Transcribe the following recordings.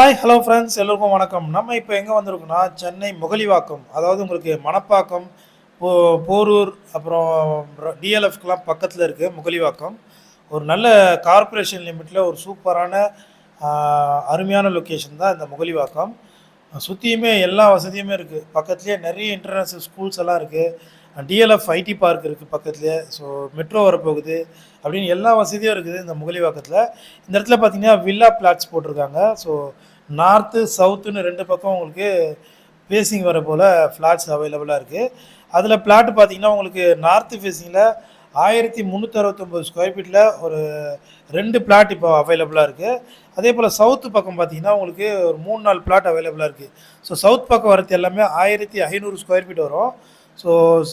Hi hello friends எல்லோருக்கும் வணக்கம். நம்ம இப்போ எங்கே வந்திருக்கோம்னா சென்னை முகலிவாக்கம் அதாவது உங்களுக்கு மணப்பாக்கம் போ போரூர் அப்புறம் டிஎல்எஃப்க்கெலாம் பக்கத்தில் இருக்குது முகலிவாக்கம். ஒரு நல்ல கார்ப்பரேஷன் லிமிட்டில் ஒரு சூப்பரான அருமையான லொக்கேஷன் தான் இந்த முகலிவாக்கம். சுற்றியுமே எல்லா வசதியுமே இருக்குது பக்கத்துலேயே நிறைய இன்டர்நேஷ்னல் ஸ்கூல்ஸ் எல்லாம் இருக்குது டிஎல்எஃப் ஐடி பார்க் இருக்குது பக்கத்துலேயே. ஸோ மெட்ரோ வரப்போகுது அப்படின்னு எல்லா வசதியும் இருக்குது இந்த முகலிவாக்கத்தில். இந்த இடத்துல பார்த்தீங்கன்னா வில்லா பிளாட்ஸ் போட்டிருக்காங்க. ஸோ நார்த்து சவுத்துன்னு ரெண்டு பக்கம் உங்களுக்கு ஃபேஸிங் வர போல் ஃப்ளாட்ஸ் அவைலபிளாக இருக்குது அதில் பிளாட் பார்த்தீங்கன்னா உங்களுக்கு நார்த்து ஃபேஸிங்கில் ஆயிரத்தி முந்நூற்றறுபத்தொம்பது ஸ்கொயர் ஃபீட்டில் ஒரு ரெண்டு பிளாட் இப்போ அவைலபிளாக இருக்குது அதே போல் சவுத்து பக்கம் பார்த்தீங்கன்னா உங்களுக்கு ஒரு மூணு நாலு பிளாட் அவைலபிளாக இருக்குது ஸோ சவுத் பக்கம் வரது எல்லாமே ஆயிரத்தி ஐநூறு ஸ்கொயர் ஃபீட் வரும். ஸோ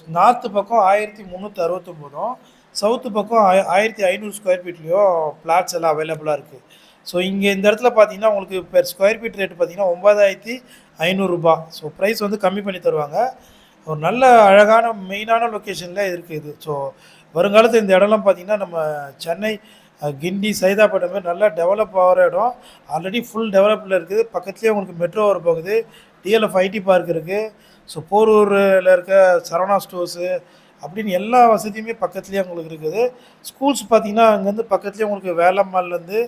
நார்த்து பக்கம் ஆயிரத்தி முந்நூற்றி அறுபத்தொம்போதும் சவுத்து பக்கம் ஆயிரத்தி ஐநூறு ஸ்கொயர் ஃபீட்லேயும் பிளாட்ஸ் எல்லாம் அவைலபிளாக இருக்குது ஸோ இங்கே இந்த இடத்துல பார்த்தீங்கன்னா உங்களுக்கு பெர் ஸ்கொயர் ஃபீட் ரேட் பார்த்தீங்கன்னா ஒன்பதாயிரத்தி ஐநூறுரூபா ஸோ ப்ரைஸ் வந்து கம்மி பண்ணி தருவாங்க. ஒரு நல்ல அழகான மெயினான லொக்கேஷனில் இருக்குது இது. ஸோ வருங்காலத்தில் இந்த இடம்லாம் பார்த்தீங்கன்னா நம்ம சென்னை கிண்டி சைதாப்பேட்டை மாதிரி நல்லா டெவலப் ஆகிற இடம். ஆல்ரெடி ஃபுல் டெவலப்பில் இருக்குது. பக்கத்துலேயே உங்களுக்கு மெட்ரோ வர போகுது. டிஎல்எஃப் ஐடி பார்க் இருக்குது ஸோ போரூரில் இருக்க சரவணா ஸ்டோர்ஸு அப்படின்னு எல்லா வசதியுமே பக்கத்துலேயே உங்களுக்கு இருக்குது. ஸ்கூல்ஸ் பார்த்தீங்கன்னா அங்கேருந்து பக்கத்துலேயே உங்களுக்கு வேலம்மாள்லேருந்து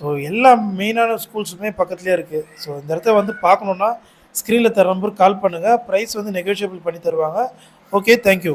ஸோ எல்லா மெயினான ஸ்கூல்ஸுமே பக்கத்துலேயே இருக்குது ஸோ இந்த இடத்த வந்து பார்க்கணுன்னா ஸ்க்ரீனில் தர நம்பருக்கு கால் பண்ணுங்கள் ப்ரைஸ் வந்து நெகோஷியபிள் பண்ணி தருவாங்க. Okay thank you